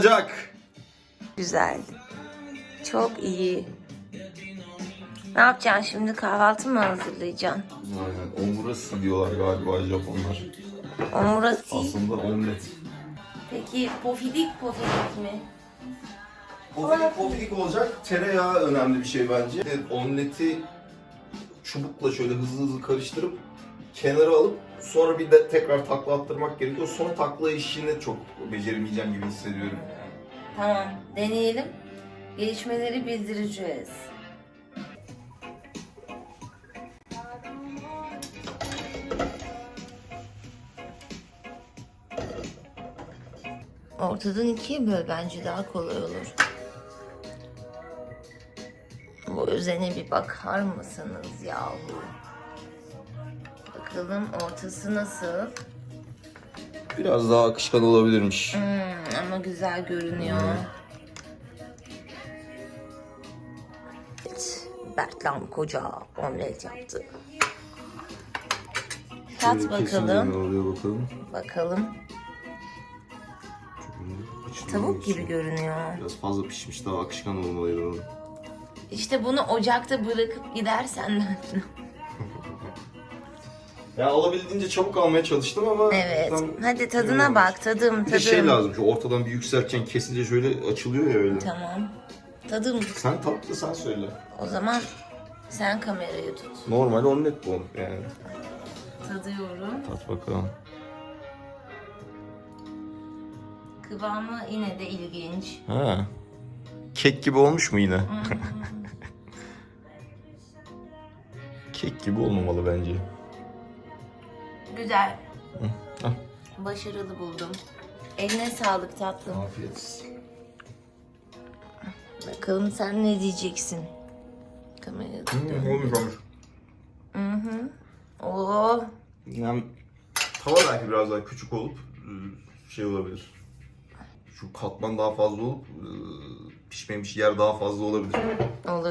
olacak. Güzel. Çok iyi. Ne yapacaksın şimdi? Kahvaltı mı hazırlayacaksın? Aynen. Omurası diyorlar galiba Japonlar. Omurası. Aslında omlet. Peki pofidik pofidik mi? Pofidik pofidik olacak. Tereyağı önemli bir şey bence. Omleti çubukla şöyle hızlı hızlı karıştırıp kenara alıp sonra bir de tekrar takla attırmak gerekiyor. Son takla işini çok beceremeyeceğim gibi hissediyorum. Tamam, deneyelim. Gelişmeleri bildireceğiz. Ortadan ikiye böl bence daha kolay olur. Bu özene bir bakar mısınız yahu? Bakalım ortası nasıl? Biraz daha akışkan olabilirmiş. Hmm, ama güzel görünüyor. Evet, Bertlam koca omlet yaptı. Tat Şöyle bakalım. Ne oluyor bakalım. Bakalım. Tavuk gibi görünüyor. Biraz fazla pişmiş daha akışkan olmalıydı. İşte bunu ocakta bırakıp gidersen Ya olabildiğince çabuk almaya çalıştım ama... Evet. tam Hadi tadına bilmiyorum. bak. Tadım Bir de şey tadım. lazım şu ortadan bir yükseltken kesince şöyle açılıyor ya öyle. Tamam. Tadım. Sen tatlı sen söyle. O zaman sen kamerayı tut. Normal omlet bu yani. Tadıyorum. Tat bakalım. Kıvamı yine de ilginç. Ha. Kek gibi olmuş mu yine? Kek gibi olmamalı bence. Güzel. Başarılı buldum. Eline sağlık tatlım. Afiyet. Bakalım sen ne diyeceksin? Kamerayı tutuyorum. Olmuş olmuş. Hı hı. Oo, Yani tava belki biraz daha küçük olup e, şey olabilir. Şu katman daha fazla olup e, pişmemiş yer daha fazla olabilir.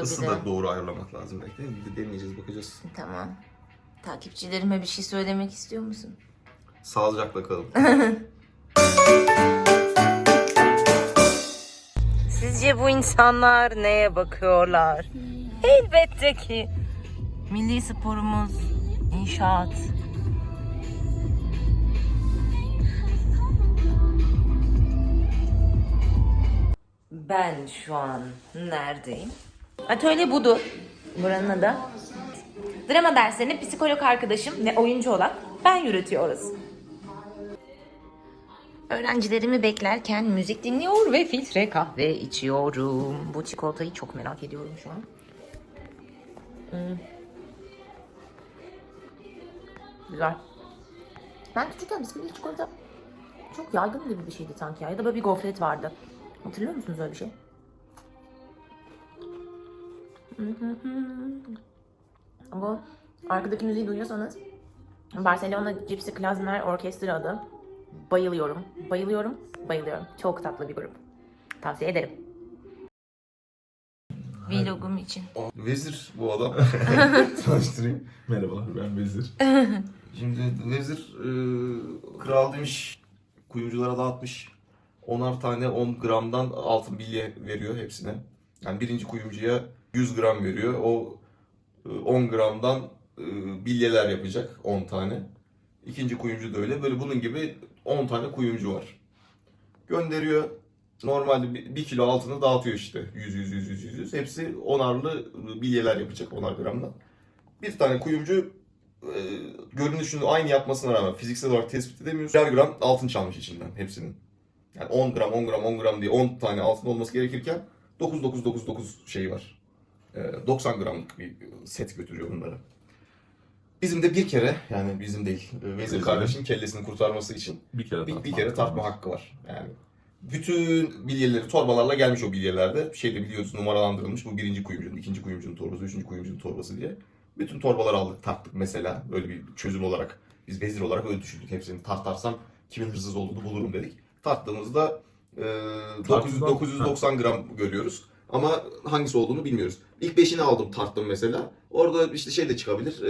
Isı olabilir. da doğru ayarlamak lazım belki. De deneyeceğiz bakacağız. Tamam. Takipçilerime bir şey söylemek istiyor musun? Sağlıcakla kalın. Sizce bu insanlar neye bakıyorlar? Elbette ki milli sporumuz inşaat. Ben şu an neredeyim? Atölye budu. Buranın adı. Drama derslerini psikolog arkadaşım ve oyuncu olan ben yürütüyoruz. Öğrencilerimi beklerken müzik dinliyor ve filtre kahve içiyorum. Bu çikolatayı çok merak ediyorum şu an. Hmm. Güzel. Ben küçükken bisküvili çikolata çok yaygın gibi bir şeydi sanki ya. Ya da böyle bir gofret vardı. Hatırlıyor musunuz öyle bir şey? Bu arkadaki müziği duyuyorsanız Barcelona Gypsy Klezmer Orkestra adı. Bayılıyorum, bayılıyorum, bayılıyorum. Çok tatlı bir grup. Tavsiye ederim. Vlogum için. Vezir bu adam. Tanıştırayım. Merhabalar ben Vezir. Şimdi Vezir e, kral demiş kuyumculara dağıtmış. Onar tane 10 gramdan altın bilye veriyor hepsine. Yani birinci kuyumcuya 100 gram veriyor. O 10 gramdan e, bilyeler yapacak 10 tane. İkinci kuyumcu da öyle. Böyle bunun gibi 10 tane kuyumcu var. Gönderiyor. Normalde 1 kilo altını dağıtıyor işte. 100 100 100 100 100. Hepsi onarlı bilyeler yapacak onar gramdan. Bir tane kuyumcu e, görünüşünü aynı yapmasına rağmen fiziksel olarak tespit edemiyoruz. Birer gram altın çalmış içinden hepsinin. Yani 10 gram 10 gram 10 gram diye 10 tane altın olması gerekirken 9999 şey var. E, 90 gramlık bir set götürüyor bunlara. Bizim de bir kere yani bizim değil e, Vezir kardeşin kellesini kurtarması için Bir kere bir, tartma bir kere hakkı tartma var. hakkı var. Yani bütün bilyeleri torbalarla gelmiş o bilyelerde. Şeyde biliyoruz numaralandırılmış bu birinci kuyumcunun, ikinci kuyumcunun torbası, üçüncü kuyumcunun torbası diye. Bütün torbaları aldık tarttık mesela böyle bir çözüm olarak. Biz vezir olarak öyle düşündük. Hepsini tartarsam kimin hırsız olduğunu bulurum dedik. Tarttığımızda e, 900, Tartıdan- 990 gram görüyoruz. Ama hangisi olduğunu bilmiyoruz. İlk beşini aldım tarttım mesela. Orada işte şey de çıkabilir.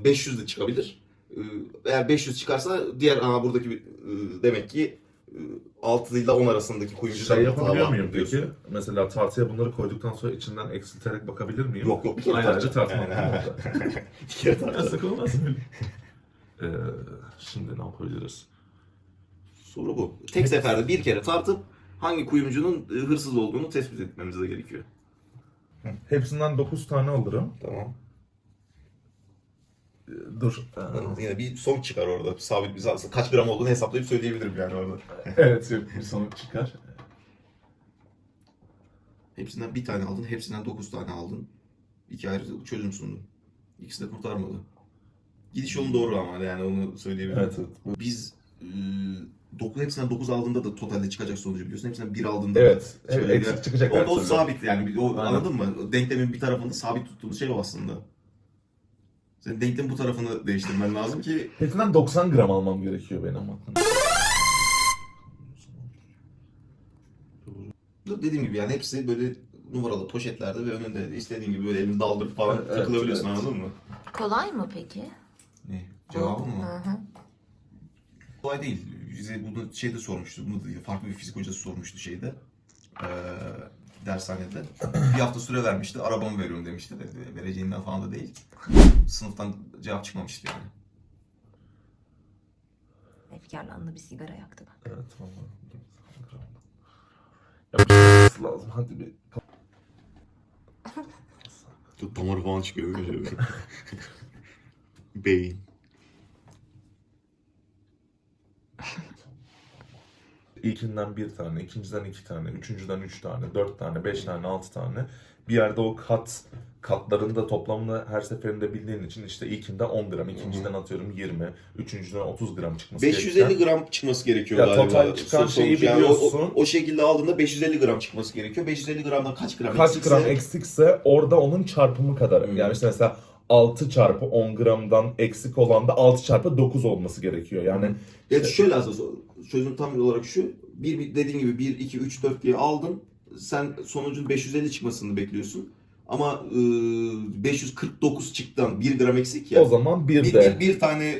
e, 500 de çıkabilir. E, Eğer 500 çıkarsa diğer aa buradaki e, demek ki 6 ile 10 arasındaki kuyumcular Şey yapabiliyor muyum diyorsun. peki? Mesela tartıya bunları koyduktan sonra içinden eksilterek bakabilir miyim? Yok yok bir kere. Yani, Yani, bir kere tartacağım. Yasak olmaz mı? ee, şimdi ne yapabiliriz? Soru bu. Tek seferde bir kere tartıp hangi kuyumcunun e, hırsız olduğunu tespit etmemiz de gerekiyor. Hepsinden 9 tane alırım. Tamam. E, dur. Yine bir sonuç çıkar orada. Sabit bir kaç gram olduğunu hesaplayıp söyleyebilirim yani orada. evet, bir sonuç çıkar. Hepsinden bir tane aldın, hepsinden 9 tane aldın. İki ayrı çözüm sundun. İkisi de kurtarmadı. Gidiş yolun doğru ama yani onu söyleyebilirim. Evet, evet. Biz e, 9 hepsinden 9 aldığında da totalde çıkacak sonucu biliyorsun. Hepsinden 1 aldığında evet, da evet, eksik çıkacak. O, o sabit yani. O, anladın mı? Denklemin bir tarafında sabit tuttuğumuz şey o aslında. Senin denklemin bu tarafını değiştirmen lazım ki... Hepsinden 90 gram almam gerekiyor benim ama. Dediğim gibi yani hepsi böyle numaralı poşetlerde ve önünde istediğin gibi böyle elini daldırıp falan evet, takılabiliyorsun evet. anladın mı? Kolay mı peki? Ne? Cevabı mı? Hı hı. Kolay değil bize bunu şeyde sormuştu. Bunu da farklı bir fizik hocası sormuştu şeyde. Ee, dershanede. Bir hafta süre vermişti. Arabamı veriyorum demişti. De, vereceğinden falan da değil. Sınıftan cevap çıkmamıştı yani. Efkarlandı bir sigara yaktı bak. Evet tamam. Yapması lazım. Hadi bir Damarı falan çıkıyor böyle. Beyin. İlkinden bir tane, ikinciden iki tane, üçüncüden üç tane, dört tane, beş tane, altı tane. Bir yerde o kat katların da toplamını her seferinde bildiğin için işte ilkinden 10 gram, ikinciden atıyorum 20, üçüncüden 30 gram çıkması 550 gram çıkması gerekiyor Ya galiba. total çıkan Sonuç şeyi yani o- biliyorsun. O, o şekilde aldığında 550 gram çıkması gerekiyor. 550 gramdan kaç gram Kaç eksikse- gram eksikse orada onun çarpımı kadar. Yani işte mesela 6 çarpı 10 gramdan eksik olan da 6 çarpı 9 olması gerekiyor. Yani Ya şöyle aslında çözüm tam olarak şu. Bir, bir dediğin gibi 1, 2, 3, 4 diye aldın. Sen sonucun 550 çıkmasını bekliyorsun. Ama e, 549 çıktan 1 gram eksik ya. o zaman bir bir, de bir, bir tane e,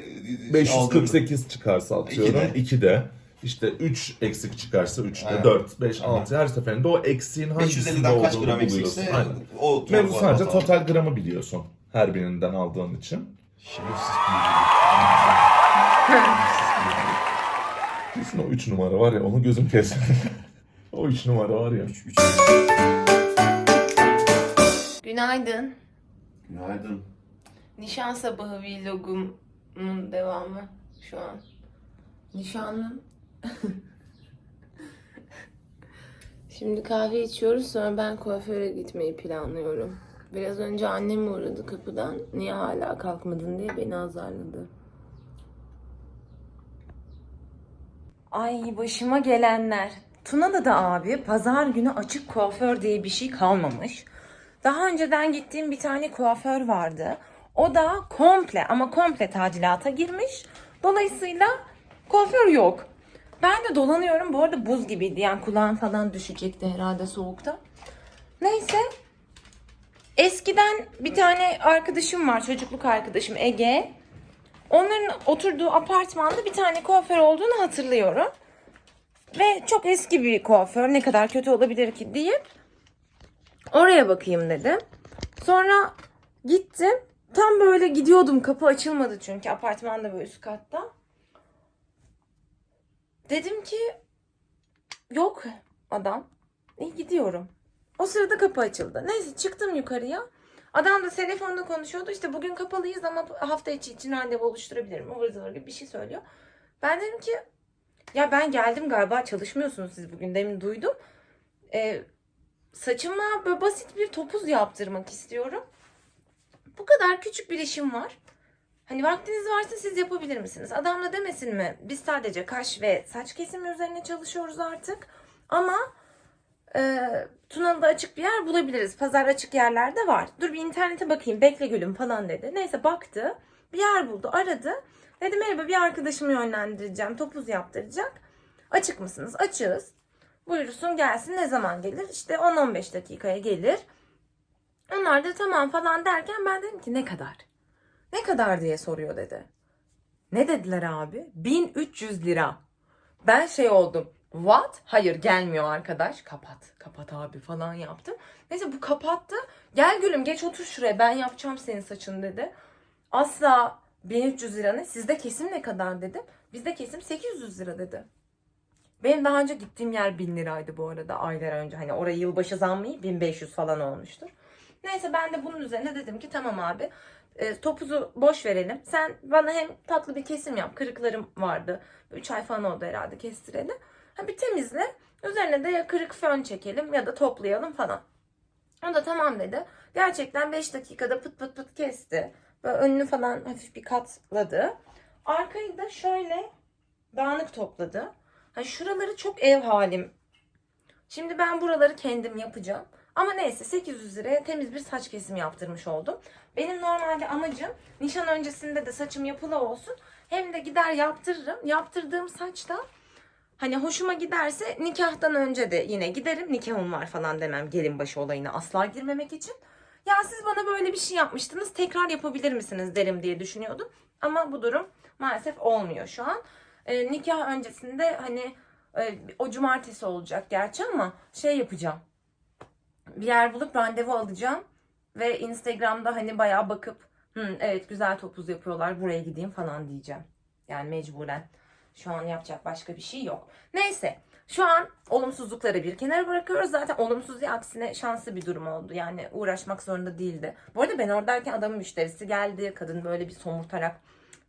aldığında- 548 çıkarsa atıyorum İki de. 2 de işte 3 eksik çıkarsa 3 de Aynen. 4, 5, 6 her seferinde o eksiğin hangisinde 550'den kaç olduğunu gram buluyorsun. eksikse Aynen. o Mevzu sadece total gramı biliyorsun her birinden aldığın için. Şerefsiz Kesin o 3 numara var ya onu gözüm kesin. o 3 numara var ya. Üç- üç- Günaydın. Günaydın. Nişan sabahı vlogumun devamı şu an. Nişanlım. Şimdi kahve içiyoruz sonra ben kuaföre gitmeyi planlıyorum. Biraz önce annem uğradı kapıdan. Niye hala kalkmadın diye beni azarladı. Ay başıma gelenler. Tuna'da da abi pazar günü açık kuaför diye bir şey kalmamış. Daha önceden gittiğim bir tane kuaför vardı. O da komple ama komple tadilata girmiş. Dolayısıyla kuaför yok. Ben de dolanıyorum. Bu arada buz gibiydi. Yani kulağım falan düşecekti herhalde soğukta. Neyse. Eskiden bir tane arkadaşım var. Çocukluk arkadaşım Ege. Onların oturduğu apartmanda bir tane kuaför olduğunu hatırlıyorum. Ve çok eski bir kuaför. Ne kadar kötü olabilir ki diye oraya bakayım dedim. Sonra gittim. Tam böyle gidiyordum. Kapı açılmadı çünkü apartmanda böyle üst katta. Dedim ki yok adam. İyi gidiyorum. O sırada kapı açıldı. Neyse çıktım yukarıya. Adam da telefonda konuşuyordu. İşte bugün kapalıyız ama hafta içi için randevu oluşturabilirim. Ivır zıvır gibi bir şey söylüyor. Ben dedim ki ya ben geldim galiba çalışmıyorsunuz siz bugün demin duydum. Ee, saçıma böyle basit bir topuz yaptırmak istiyorum. Bu kadar küçük bir işim var. Hani vaktiniz varsa siz yapabilir misiniz? Adam da demesin mi? Biz sadece kaş ve saç kesimi üzerine çalışıyoruz artık. Ama e, Tunalı'da açık bir yer bulabiliriz. Pazar açık yerlerde var. Dur bir internete bakayım. Bekle gülüm falan dedi. Neyse baktı. Bir yer buldu. Aradı. Dedi merhaba bir arkadaşımı yönlendireceğim. Topuz yaptıracak. Açık mısınız? Açığız. Buyursun gelsin. Ne zaman gelir? İşte 10-15 dakikaya gelir. Onlar da tamam falan derken ben dedim ki ne kadar? Ne kadar diye soruyor dedi. Ne dediler abi? 1300 lira. Ben şey oldum. What? Hayır gelmiyor arkadaş. Kapat. Kapat abi falan yaptım. Neyse bu kapattı. Gel gülüm geç otur şuraya ben yapacağım senin saçını dedi. Asla 1300 lira ne? Sizde kesim ne kadar dedim. Bizde kesim 800 lira dedi. Benim daha önce gittiğim yer 1000 liraydı bu arada aylar önce. Hani oraya yılbaşı zammı 1500 falan olmuştur. Neyse ben de bunun üzerine dedim ki tamam abi e, topuzu boş verelim. Sen bana hem tatlı bir kesim yap. Kırıklarım vardı. 3 ay falan oldu herhalde kestireli. Bir temizle. Üzerine de ya kırık fön çekelim ya da toplayalım falan. O da tamam dedi. Gerçekten 5 dakikada pıt pıt pıt kesti. Böyle önünü falan hafif bir katladı. Arkayı da şöyle dağınık topladı. Ha, şuraları çok ev halim. Şimdi ben buraları kendim yapacağım. Ama neyse 800 liraya temiz bir saç kesimi yaptırmış oldum. Benim normalde amacım nişan öncesinde de saçım yapılı olsun. Hem de gider yaptırırım. Yaptırdığım saç da hani hoşuma giderse nikahtan önce de yine giderim. Nikahım var falan demem gelin başı olayına asla girmemek için. Ya siz bana böyle bir şey yapmıştınız tekrar yapabilir misiniz derim diye düşünüyordum. Ama bu durum maalesef olmuyor şu an. Ee, nikah öncesinde hani e, o cumartesi olacak gerçi ama şey yapacağım. Bir yer bulup randevu alacağım. Ve Instagram'da hani bayağı bakıp Hı, evet güzel topuz yapıyorlar buraya gideyim falan diyeceğim. Yani mecburen. Şu an yapacak başka bir şey yok. Neyse şu an olumsuzlukları bir kenara bırakıyoruz. Zaten olumsuz ya aksine şanslı bir durum oldu. Yani uğraşmak zorunda değildi. Bu arada ben oradayken adamın müşterisi geldi. Kadın böyle bir somurtarak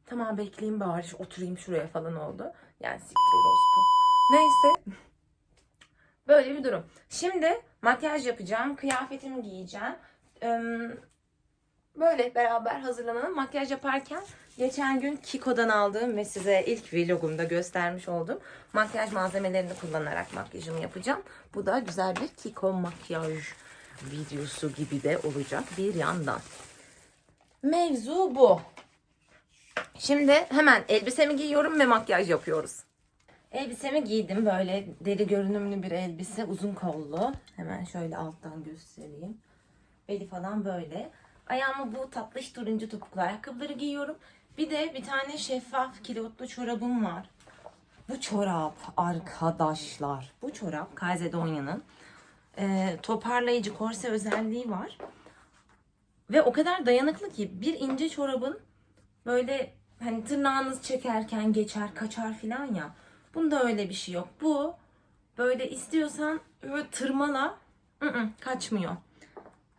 tamam bekleyeyim bari oturayım şuraya falan oldu. Yani siktir orospu. Neyse. Böyle bir durum. Şimdi makyaj yapacağım. Kıyafetimi giyeceğim. Böyle beraber hazırlanalım. Makyaj yaparken geçen gün Kiko'dan aldığım ve size ilk vlogumda göstermiş olduğum makyaj malzemelerini kullanarak makyajımı yapacağım. Bu da güzel bir Kiko makyaj videosu gibi de olacak bir yandan. Mevzu bu. Şimdi hemen elbisemi giyiyorum ve makyaj yapıyoruz. Elbisemi giydim. Böyle deri görünümlü bir elbise. Uzun kollu. Hemen şöyle alttan göstereyim. Beli falan böyle. Ayağıma bu tatlış turuncu topuklu ayakkabıları giyiyorum. Bir de bir tane şeffaf kilotlu çorabım var. Bu çorap arkadaşlar. Bu çorap Kazedonya'nın e, toparlayıcı korse özelliği var. Ve o kadar dayanıklı ki bir ince çorabın böyle hani tırnağınız çekerken geçer kaçar filan ya. Bunda öyle bir şey yok. Bu böyle istiyorsan böyle tırmala ı-ı, kaçmıyor.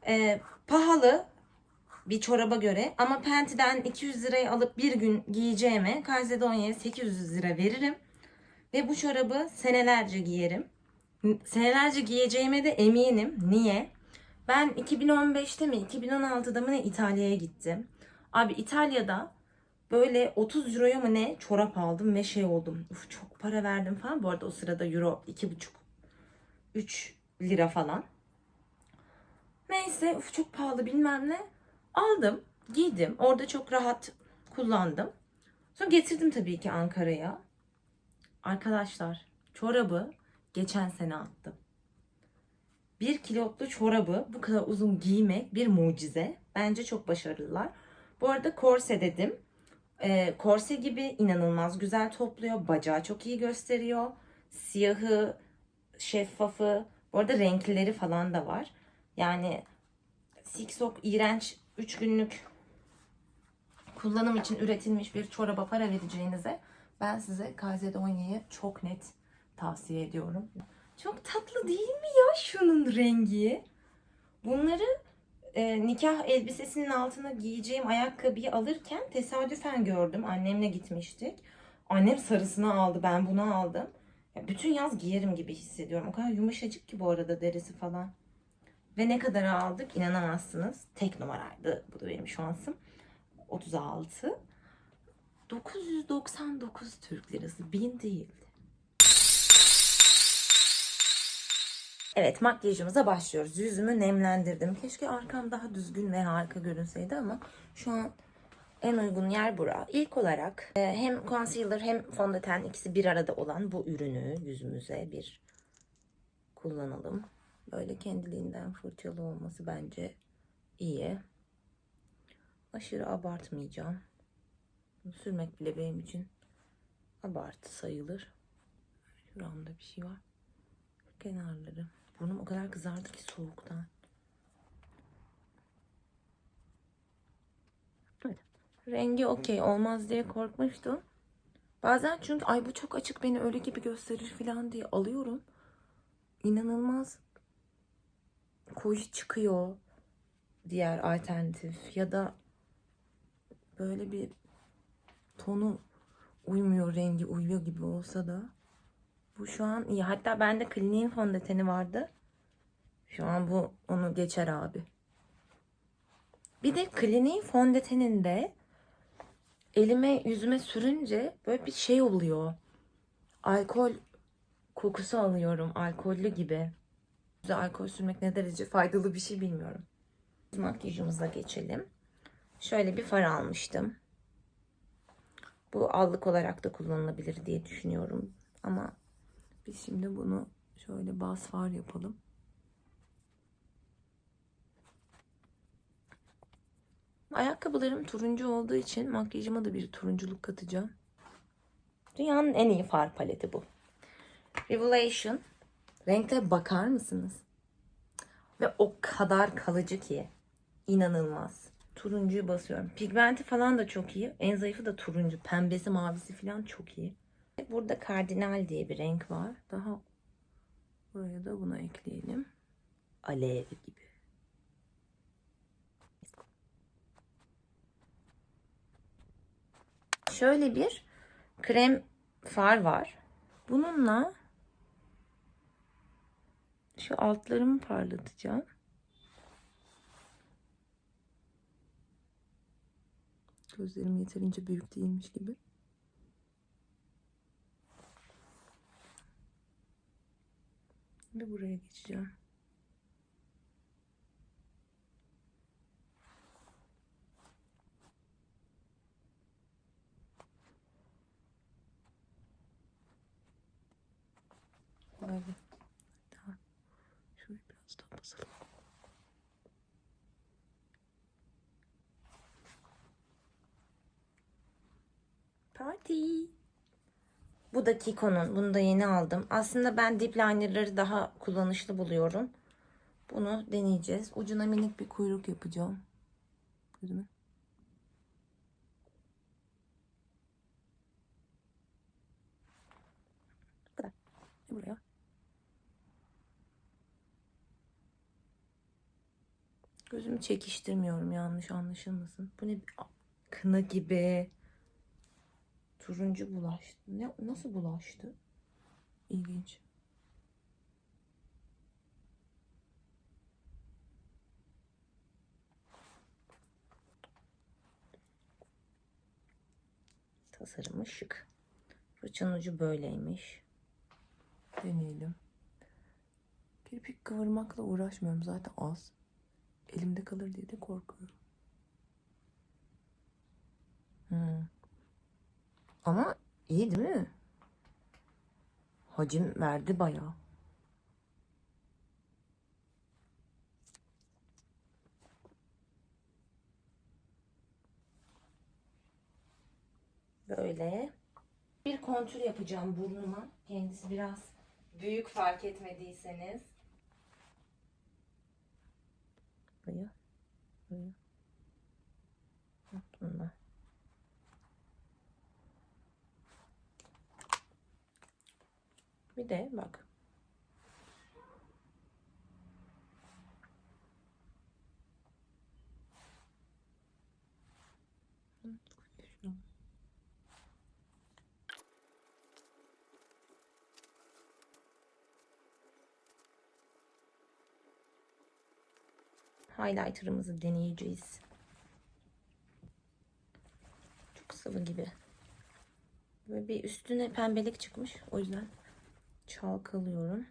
E, pahalı bir çoraba göre ama Penti'den 200 liraya alıp bir gün giyeceğime Calzedonia'ya 800 lira veririm. Ve bu çorabı senelerce giyerim. Senelerce giyeceğime de eminim. Niye? Ben 2015'te mi 2016'da mı ne İtalya'ya gittim. Abi İtalya'da böyle 30 euroya mı ne çorap aldım ve şey oldum. Uf çok para verdim falan. Bu arada o sırada euro 2,5 3 lira falan. Neyse uf çok pahalı bilmem ne. Aldım, giydim. Orada çok rahat kullandım. Sonra getirdim tabii ki Ankara'ya. Arkadaşlar çorabı geçen sene attım. Bir kilotlu çorabı bu kadar uzun giymek bir mucize. Bence çok başarılılar. Bu arada korse dedim. Ee, korse gibi inanılmaz güzel topluyor. Bacağı çok iyi gösteriyor. Siyahı, şeffafı. Bu arada renklileri falan da var. Yani Siksok iğrenç 3 günlük kullanım için üretilmiş bir çoraba para vereceğinize ben size Calzedonia'yı çok net tavsiye ediyorum. Çok tatlı değil mi ya şunun rengi? Bunları e, nikah elbisesinin altına giyeceğim ayakkabıyı alırken tesadüfen gördüm. Annemle gitmiştik. Annem sarısını aldı, ben bunu aldım. Ya bütün yaz giyerim gibi hissediyorum. O kadar yumuşacık ki bu arada derisi falan. Ve ne kadar aldık inanamazsınız. Tek numaraydı. Bu da benim şansım. 36. 999 Türk lirası. 1000 değildi. Evet makyajımıza başlıyoruz. Yüzümü nemlendirdim. Keşke arkam daha düzgün ve harika görünseydi ama şu an en uygun yer bura. İlk olarak e, hem concealer hem fondöten ikisi bir arada olan bu ürünü yüzümüze bir kullanalım. Böyle kendiliğinden fırçalı olması bence iyi. Aşırı abartmayacağım. Sürmek bile benim için abartı sayılır. Şuramda bir şey var. Kenarları. Burnum o kadar kızardı ki soğuktan. Rengi okey olmaz diye korkmuştum. Bazen çünkü ay bu çok açık beni öyle gibi gösterir falan diye alıyorum. İnanılmaz koyu çıkıyor diğer alternatif ya da böyle bir tonu uymuyor rengi uyuyor gibi olsa da bu şu an iyi. Hatta bende kliniğin fondöteni vardı. Şu an bu onu geçer abi. Bir de kliniğin fondöteninde elime yüzüme sürünce böyle bir şey oluyor. Alkol kokusu alıyorum. Alkollü gibi. Alkol sürmek ne derece faydalı bir şey bilmiyorum. Makyajımıza geçelim. Şöyle bir far almıştım. Bu allık olarak da kullanılabilir diye düşünüyorum. Ama biz şimdi bunu şöyle bas far yapalım. Ayakkabılarım turuncu olduğu için makyajıma da bir turunculuk katacağım. Dünyanın en iyi far paleti bu. Revelation. Renklere bakar mısınız? Ve o kadar kalıcı ki. inanılmaz. Turuncuyu basıyorum. Pigmenti falan da çok iyi. En zayıfı da turuncu. Pembesi, mavisi falan çok iyi. Burada kardinal diye bir renk var. Daha buraya da bunu ekleyelim. Alev gibi. Şöyle bir krem far var. Bununla şu altlarımı parlatacağım. Gözlerim yeterince büyük değilmiş gibi. Ve buraya geçeceğim. Böyle. Daha şurayı biraz daha basalım. Party. Bu da Kiko'nun. Bunu da yeni aldım. Aslında ben dip linerları daha kullanışlı buluyorum. Bunu deneyeceğiz. Ucuna minik bir kuyruk yapacağım. Gözüme. Bu kadar. Ve Buraya. Gözümü çekiştirmiyorum yanlış anlaşılmasın. Bu ne? Kına gibi. Turuncu bulaştı. Ne, nasıl bulaştı? İlginç. Tasarımı şık. Fırçanın ucu böyleymiş. Deneyelim. Kirpik kıvırmakla uğraşmıyorum zaten az. Elimde kalır diye de korkuyorum. Hmm. Ama iyi değil mi? Hacim verdi bayağı. Böyle. Bir kontür yapacağım burnuma. Kendisi biraz büyük fark etmediyseniz. Buraya. Buraya. Bunlar. Bir de bak. Highlighter'ımızı deneyeceğiz. Çok sıvı gibi. Böyle bir üstüne pembelik çıkmış. O yüzden çalkalıyorum.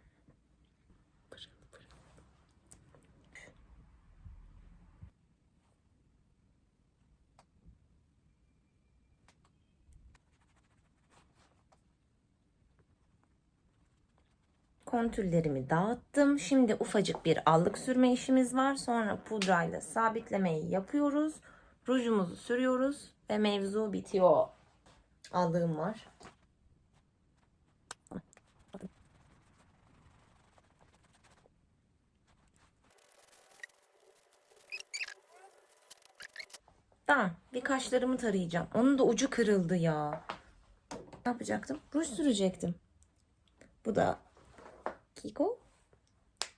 Kontürlerimi dağıttım. Şimdi ufacık bir allık sürme işimiz var. Sonra pudrayla sabitlemeyi yapıyoruz. Rujumuzu sürüyoruz ve mevzu bitiyor. Allığım var. Tamam. Bir kaşlarımı tarayacağım. Onun da ucu kırıldı ya. Ne yapacaktım? Ruj sürecektim. Bu da Kiko.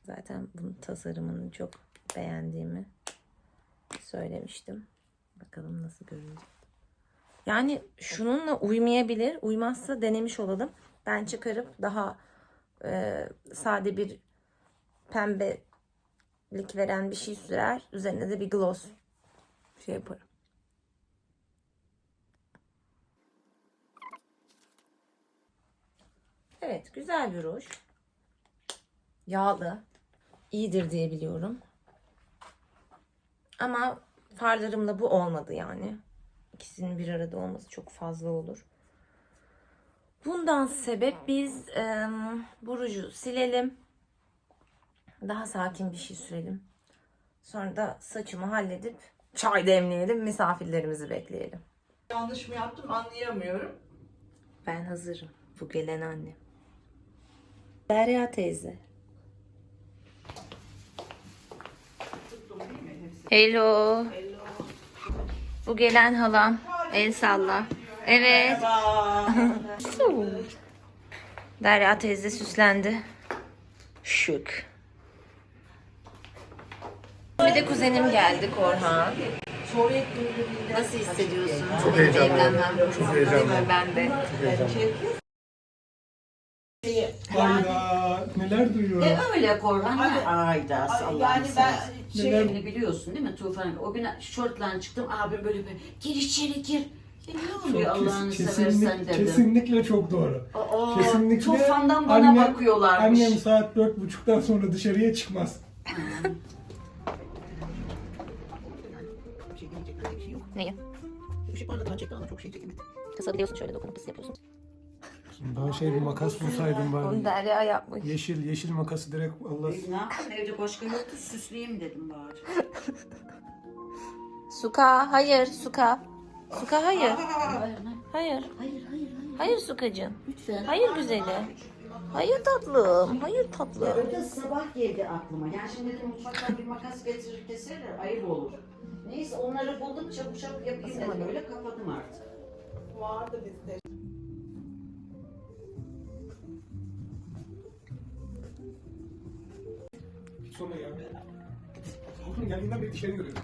Zaten bunun tasarımını çok beğendiğimi söylemiştim. Bakalım nasıl görünecek. Yani şununla uymayabilir. Uymazsa denemiş olalım. Ben çıkarıp daha e, sade bir pembelik veren bir şey sürer. Üzerine de bir gloss şey yaparım. Evet, güzel bir ruj. Yağlı. İyidir diye biliyorum. Ama farlarımla bu olmadı yani. İkisinin bir arada olması çok fazla olur. Bundan sebep biz em, bu ruju silelim. Daha sakin bir şey sürelim. Sonra da saçımı halledip çay demleyelim, misafirlerimizi bekleyelim. Yanlış mı yaptım anlayamıyorum. Ben hazırım. Bu gelen anne. Derya teyze. Hello. Bu gelen halam. El salla. Evet. Derya teyze süslendi. Şık. Bir de kuzenim geldi Korhan. Nasıl hissediyorsun? Çok heyecanlıyım. Çok heyecanlıyım. Ben de. Hayda neler duyuyorum. E öyle Korhan. Ayda Allah'ını Yani ben seversen. şey Şeyini biliyorsun değil mi Tufan? O gün şortla çıktım abi böyle bir gir içeri gir. E ne oluyor Allah'ını Kes- seversen dedim. kesinlikle çok doğru. Aa, kesinlikle Tufandan bana annem- bakıyorlarmış. Annem saat dört buçuktan sonra dışarıya çıkmaz. Neyi? Kısabiliyorsun şöyle dokunup pıs yapıyorsun. Daha şey bir makas bulsaydım Onu. Derya yapmış. Yeşil, yeşil makası direkt Allah. Ne yapayım evde başka yoktu süsleyeyim dedim bari. Suka, hayır Suka. Suka hayır. Hayır, ne? Hayır. hayır, hayır, hayır. Hayır Sukacığım. Lütfen. Hayır güzeli. Hayır tatlım. Hayır tatlım. Öyle sabah geldi aklıma. Yani şimdi dedim mutfaktan bir makas getirir keserler ayıp olur. Neyse onları buldum çabuk çabuk yapayım dedim. Öyle kapadım artık. vardı bizde. Sonra ya. Oğlum geldiğinden beri dışarı görüyorum.